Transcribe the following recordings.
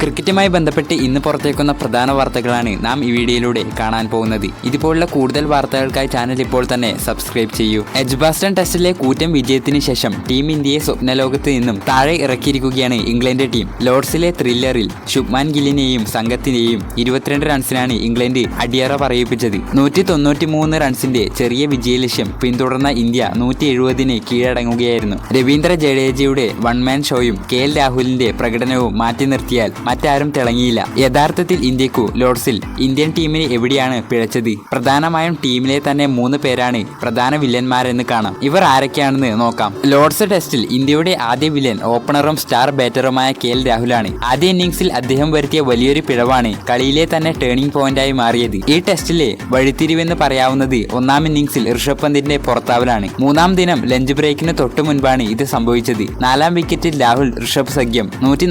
ക്രിക്കറ്റുമായി ബന്ധപ്പെട്ട് ഇന്ന് പുറത്തേക്കുന്ന പ്രധാന വാർത്തകളാണ് നാം ഈ വീഡിയോയിലൂടെ കാണാൻ പോകുന്നത്. ഇതുപോലുള്ള കൂടുതൽ വാർത്തകൾക്കായി ചാനൽ ഇപ്പോൾ തന്നെ സബ്സ്ക്രൈബ് ചെയ്യൂ. എഡ്ജ്ബാസ്റ്റൺ ടെസ്റ്റിലെ കൂറ്റൻ വിജയത്തിന് ശേഷം ടീം ഇന്ത്യയെ സ്വപ്നലോകത്ത് നിന്നും താഴെ ഇറക്കിയിരിക്കുകയാണ് ഇംഗ്ലണ്ട് ടീം. ലോർഡ്സിലെ ത്രില്ലറിൽ ശുഭ്മാൻ ഗില്ലിനെയും സംഘത്തിനെയും ഇരുപത്തിരണ്ട് റൺസിനാണ് ഇംഗ്ലണ്ട് അടിയറ പറയിപ്പിച്ചത്. നൂറ്റി തൊണ്ണൂറ്റി മൂന്ന് റൺസിന്റെ ചെറിയ വിജയലക്ഷ്യം പിന്തുടർന്ന ഇന്ത്യ നൂറ്റി എഴുപതിന് കീഴടങ്ങുകയായിരുന്നു. രവീന്ദ്ര ജഡേജയുടെ വൺമാൻ ഷോയും കെ എൽ രാഹുലിന്റെ പ്രകടനവും മാറ്റി നിർത്തിയാൽ മറ്റാരും തിളങ്ങിയില്ല. യഥാർത്ഥത്തിൽ ഇന്ത്യക്കു ലോർഡ്സിൽ ഇന്ത്യൻ ടീമിന് എവിടെയാണ് പിഴച്ചത്? പ്രധാനമായും ടീമിലെ തന്നെ മൂന്ന് പേരാണ് പ്രധാന വില്ലന്മാരെന്ന് കാണാം. ഇവർ ആരൊക്കെയാണെന്ന് നോക്കാം. ലോർഡ്സ് ടെസ്റ്റിൽ ഇന്ത്യയുടെ ആദ്യ വില്ലൻ ഓപ്പണറും സ്റ്റാർ ബാറ്ററുമായ കെ എൽ രാഹുലാണ്. ആദ്യ ഇന്നിംഗ്സിൽ അദ്ദേഹം വരുത്തിയ വലിയൊരു പിഴവാണ് കളിയിലെ തന്നെ ടേണിംഗ് പോയിന്റായി മാറിയത്. ഈ ടെസ്റ്റിലെ വഴിത്തിരിവെന്ന് പറയാവുന്നത് ഒന്നാം ഇന്നിംഗ്സിൽ ഋഷഭ് പന്തിന്റെ പുറത്താവലാണ്. മൂന്നാം ദിനം ലഞ്ച് ബ്രേക്കിന് തൊട്ടു മുൻപാണ് ഇത് സംഭവിച്ചത്. നാലാം വിക്കറ്റിൽ രാഹുൽ ഋഷഭ് സഖ്യം നൂറ്റി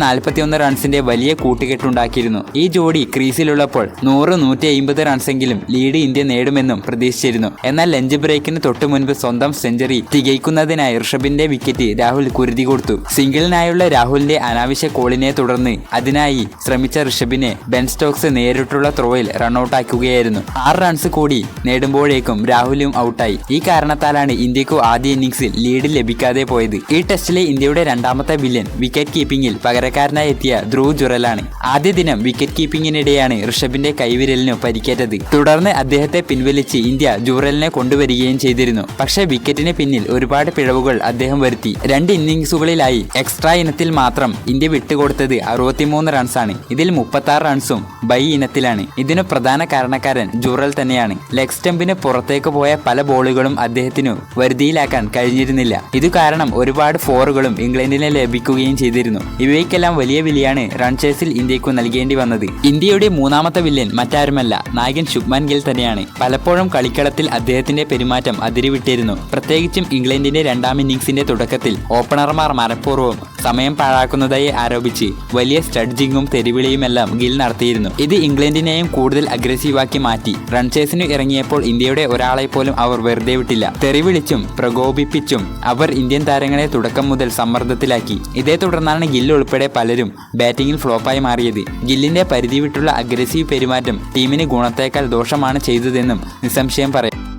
റൺസിന്റെ വലിയ കൂട്ടുകെട്ടുണ്ടാക്കിയിരുന്നു. ഈ ജോഡി ക്രീസിലുള്ളപ്പോൾ നൂറ് നൂറ്റി അയിമ്പത് റൺസെങ്കിലും ലീഡ് ഇന്ത്യ നേടുമെന്നും പ്രതീക്ഷിച്ചിരുന്നു. എന്നാൽ ലഞ്ച് ബ്രേക്കിന് തൊട്ടു മുൻപ് സ്വന്തം സെഞ്ചുറി തികയ്ക്കുന്നതിനായി ഋഷഭിന്റെ വിക്കറ്റ് രാഹുൽ കുരുതി കൊടുത്തു. സിംഗിളിനായുള്ള രാഹുലിന്റെ അനാവശ്യ കോളിനെ തുടർന്ന് അതിനായി ശ്രമിച്ച ഋഷഭിനെ ബെൻ സ്റ്റോക്സ് നേരിട്ടുള്ള ത്രോയിൽ റണ്ണൌട്ടാക്കുകയായിരുന്നു ആറ് റൺസ് കൂടി നേടുമ്പോഴേക്കും രാഹുലും ഔട്ടായി ഈ കാരണത്താലാണ് ഇന്ത്യക്കു ആദ്യ ഇന്നിംഗ്സിൽ ലീഡ് ലഭിക്കാതെ പോയത്. ഈ ടെസ്റ്റിലെ ഇന്ത്യയുടെ രണ്ടാമത്തെ വില്ലൻ വിക്കറ്റ് കീപ്പിംഗിൽ പകരക്കാരനായി എത്തിയ ധ്രുവ് ജുറലാണ് ആദ്യ ദിനം വിക്കറ്റ് കീപ്പിംഗിനിടെയാണ് ഋഷഭിന്റെ കൈവിരലിനു പരിക്കേറ്റത്. തുടർന്ന് അദ്ദേഹത്തെ പിൻവലിച്ച് ഇന്ത്യ ജുറലിനെ കൊണ്ടുവരികയും ചെയ്തിരുന്നു. പക്ഷേ വിക്കറ്റിന് പിന്നിൽ ഒരുപാട് പിഴവുകൾ അദ്ദേഹം വരുത്തി. രണ്ട് ഇന്നിംഗ്സുകളിലായി എക്സ്ട്രാ ഇനത്തിൽ മാത്രം ഇന്ത്യ വിട്ടുകൊടുത്തത് അറുപത്തിമൂന്ന് റൺസാണ് ഇതിൽ മുപ്പത്തി ആറ് റൺസും ബൈ ഇനത്തിലാണ്. ഇതിനു പ്രധാന കാരണക്കാരൻ ജുറൽ തന്നെയാണ്. ലെഗ് സ്റ്റംപിന് പുറത്തേക്ക് പോയ പല ബോളുകളും അദ്ദേഹത്തിനു വരുതിയിലാക്കാൻ കഴിഞ്ഞിരുന്നില്ല. ഇത് കാരണം ഒരുപാട് ഫോറുകളും ഇംഗ്ലണ്ടിനെ ലഭിക്കുകയും ചെയ്തിരുന്നു. ഇവയ്ക്കെല്ലാം വലിയ വിലയാണ് റൺ ചേസിൽ ഇന്ത്യക്കു നൽകേണ്ടി വന്നത്. ഇന്ത്യയുടെ മൂന്നാമത്തെ വില്ലൻ മറ്റാരുമല്ല നായകൻ ശുഭ്മാൻ ഗിൽ തന്നെയാണ്. പലപ്പോഴും കളിക്കളത്തിൽ അദ്ദേഹത്തിന്റെ പെരുമാറ്റം അതിരിവിട്ടിരുന്നു. പ്രത്യേകിച്ചും ഇംഗ്ലണ്ടിന്റെ രണ്ടാം ഇന്നിംഗ്സിന്റെ തുടക്കത്തിൽ ഓപ്പണർമാർ മനഃപൂർവം സമയം പാഴാക്കുന്നതായി ആരോപിച്ച് വലിയ സ്റ്റഡ്ജിങ്ങും തെരുവിളിയുമെല്ലാം ഗിൽ നടത്തിയിരുന്നു. ഇത് ഇംഗ്ലണ്ടിനെയും കൂടുതൽ അഗ്രസീവാക്കി മാറ്റി. റൺ ചേസിനു ഇറങ്ങിയപ്പോൾ ഇന്ത്യയുടെ ഒരാളെ പോലും അവർ വെറുതെ വിട്ടില്ല. തെറിവിളിച്ചും പ്രകോപിപ്പിച്ചും അവർ ഇന്ത്യൻ താരങ്ങളെ തുടക്കം മുതൽ സമ്മർദ്ദത്തിലാക്കി. ഇതേ തുടർന്നാണ് ഗിൽ ഉൾപ്പെടെ പലരും ബാറ്റിംഗിൽ ഫ്ലോപ്പായി മാറിയത്. ഗില്ലിന്റെ പരിധി വിട്ടുള്ള അഗ്രസീവ് പെരുമാറ്റം ടീമിന് ഗുണത്തേക്കാൾ ദോഷമാണ് ചെയ്തതെന്നും നിസ്സംശയം പറയാം